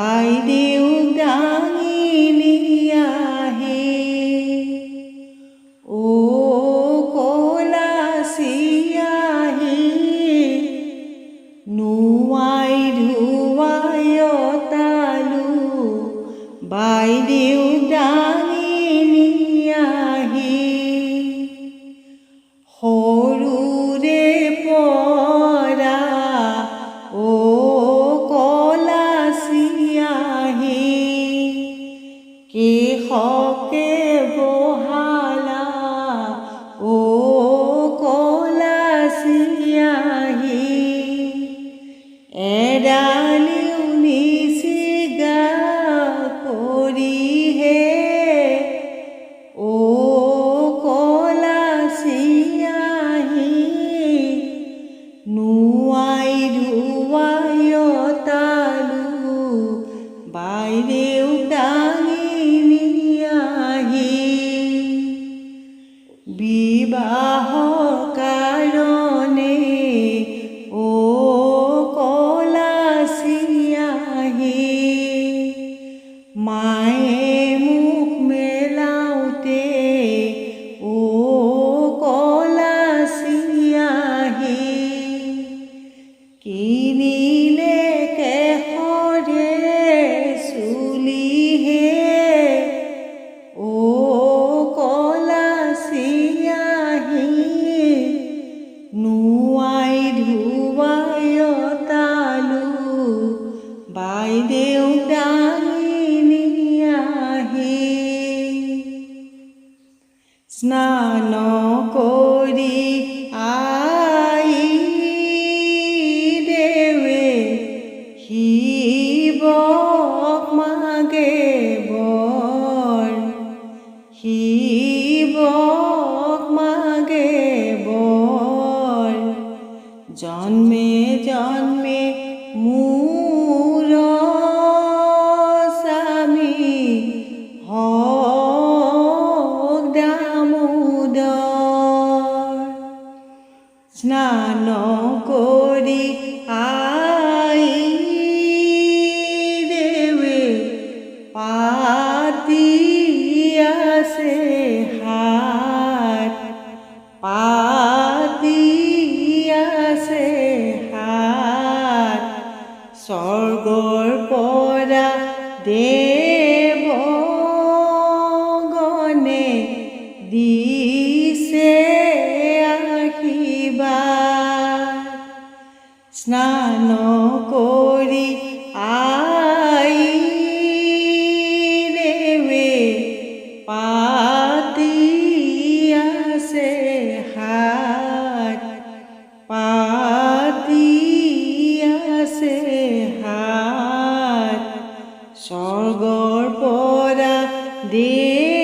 বাইদেউ দাঙিলি আহে ও কলাসিয়াহে নুৱাই ধুৱাই তালু বাইদেউ দাঙিলি আহে সৰুৰে কেশকে বহালা অ কলাচিয়াহি এডালিও নিচিগা কৰিহে ও কলাচিয়াহি নুৱাই ধুৱাই তালু বাইদেউ My স্নান করি আই আশীৰ্বাদ স্নান কৰি আই দেৱে পাতি আছে হাত পাতি আছে হাত স্বৰ্গৰ পৰা দে